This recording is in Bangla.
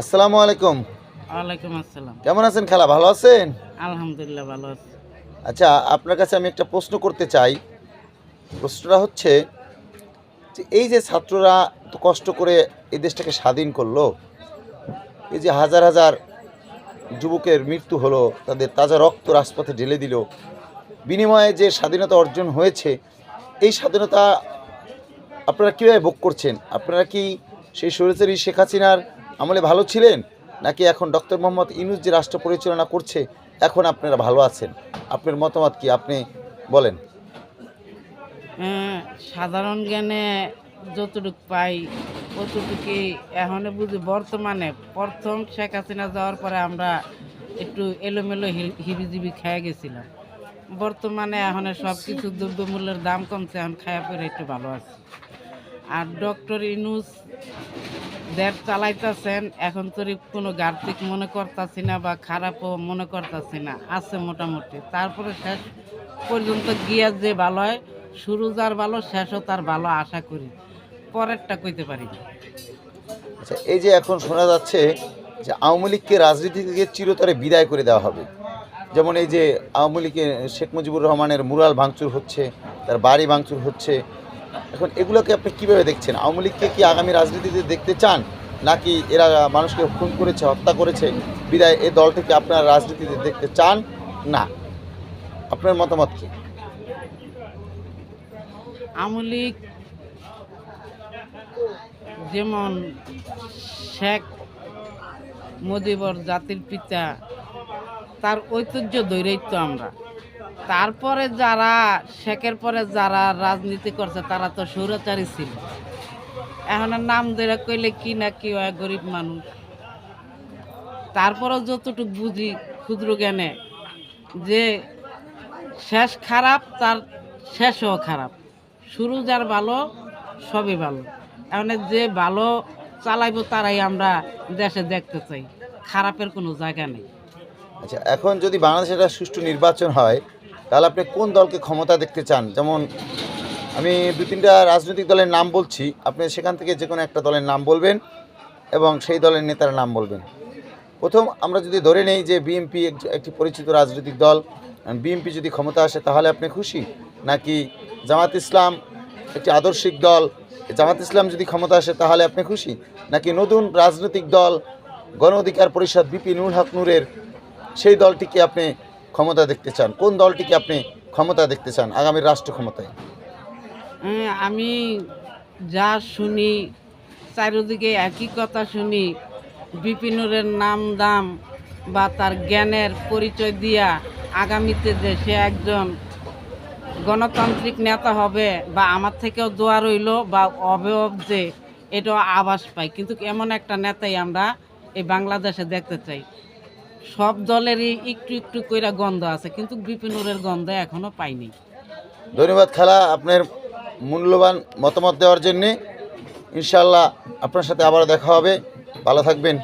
আসসালামু আলাইকুম। ওয়ালাইকুম আসসালাম। কেমন আছেন খালা ভালো আছেন? আলহামদুলিল্লাহ ভালো আছি। আচ্ছা আপনার কাছে আমি একটা প্রশ্ন করতে চাই। প্রশ্নটা হচ্ছে যে এই যে ছাত্ররা তো কষ্ট করে এই দেশটাকে স্বাধীন করল এই যে হাজার হাজার যুবকের মৃত্যু হলো তাদের তাজা রক্ত রাজপথে ঢেলে দিল বিনিময়ে যে স্বাধীনতা অর্জন হয়েছে এই স্বাধীনতা আপনারা কীভাবে ভোগ করছেন? আপনারা কি সেই সরেচারি শেখ হাসিনার আমলে ভালো ছিলেন? নাকি এখন ডক্টর মোহাম্মদ ইনুস যে রাষ্ট্র পরিচালনা করছে এখন আপনারা ভালো আছেন? আপনার মতামত কি? আপনি বলেন। আহ, সাধারণ জ্ঞানে যতটুকু পাই ততটুকুই এখন বুঝি। বর্তমানে প্রথম শেখ হাসিনা যাওয়ার পরে আমরা একটু এলোমেলো হিবিজিবি খেয়ে গেছিলাম। বর্তমানে এখন সব কিছু দ্রব্যমূল্যের দাম কমছে এখন খায়া পরে একটু ভালো আছে। আর ডক্টর ইনুস দেশ চালাইতেছেন, এখন তো কোনো গার্তিক মনে করতেছি না বা খারাপও মনে করতেছি না, আছে মোটামুটি। তারপরে শেষ পর্যন্ত গিয়া যে ভালো হয়, শুরু যার ভালো, শেষও তার ভালো, আশা করি। পরেরটা কইতে পারি। আচ্ছা এই যে এখন শোনা যাচ্ছে যে আওয়ামী লীগকে রাজনীতি থেকে চিরতরে বিদায় করে দেওয়া হবে। যেমন এই যে আওয়ামী লীগে শেখ মুজিবুর রহমানের মুরাল ভাঙচুর হচ্ছে, তার বাড়ি ভাঙচুর হচ্ছে এখন এগুলোকে আপনি কীভাবে দেখছেন? আওয়ামী লীগকে কি আগামী রাজনীতিতে দেখতে চান? নাকি এরা মানুষকে খুন করেছে, হত্যা করেছে? বিদায় এই দলটিকে আপনার রাজনীতিতে দেখতে চান? না। আপনার মতামত কি? যেমন শেখ মুজিবর জাতির পিতা, তার ঐতিহ্য ধরেই তো আমরা। তারপরে যারা, শেখের পরে যারা রাজনীতি করছে, তারা তো সৌরাচারী ছিল। এখন নাম ধরে কইলে কি না কি হয়, গরিব মানুষ। তারপরেও যতটুকু বুঝি ক্ষুদ্র জ্ঞানে, যে শেষ খারাপ, তার শেষও খারাপ। শুরু যার ভালো, সবই ভালো। এখন যে ভালো চালাইবো, তারাই আমরা দেশে দেখতে চাই। খারাপের কোনো জায়গা নেই। আচ্ছা এখন যদি বাংলাদেশে সুষ্ঠু নির্বাচন হয় তাহলে আপনি কোন দলকে ক্ষমতা দেখতে চান? যেমন আমি দু তিনটা রাজনৈতিক দলের নাম বলছি, আপনি সেখান থেকে যে কোনো একটা দলের নাম বলবেন এবং সেই দলের নেতার নাম বলবেন। প্রথম আমরা যদি ধরে নেই যে বিএনপি একটি পরিচিত রাজনৈতিক দল বিএনপি যদি ক্ষমতা আসে তাহলে আপনি খুশি? নাকি জামাত ইসলাম একটি আদর্শিক দল, জামাত ইসলাম যদি ক্ষমতা আসে তাহলে আপনি খুশি? নাকি নতুন রাজনৈতিক দল, গণ অধিকার পরিষদ বিপি নুর হক নূরের সেই দলটিকে আপনি ক্ষমতা দেখতে চান? কোন দলটিকে আপনি ক্ষমতা দেখতে চান, আগামী রাষ্ট্র ক্ষমতায়? আমি যা শুনি, চারিদিকে একই কথা শুনি বিপিনুরের নাম দাম বা তার জ্ঞানের পরিচয় দিয়া আগামীতে যে সে একজন গণতান্ত্রিক নেতা হবে বা আমার থেকেও দোয়া রইল বা অবয়ব যে, এটাও আভাস পাই কিন্তু এমন একটা নেতাই আমরা এই বাংলাদেশে দেখতে চাই। সব দলেরই একটু একটু কইরা গন্ধ আছে, কিন্তু বিপিনুরের গন্ধ এখনও পাইনি। ধন্যবাদ খেলা, আপনার মূল্যবান মতামত দেওয়ার জন্যে। ইনশাল্লাহ আপনার সাথে আবার দেখা হবে। ভালো থাকবেন।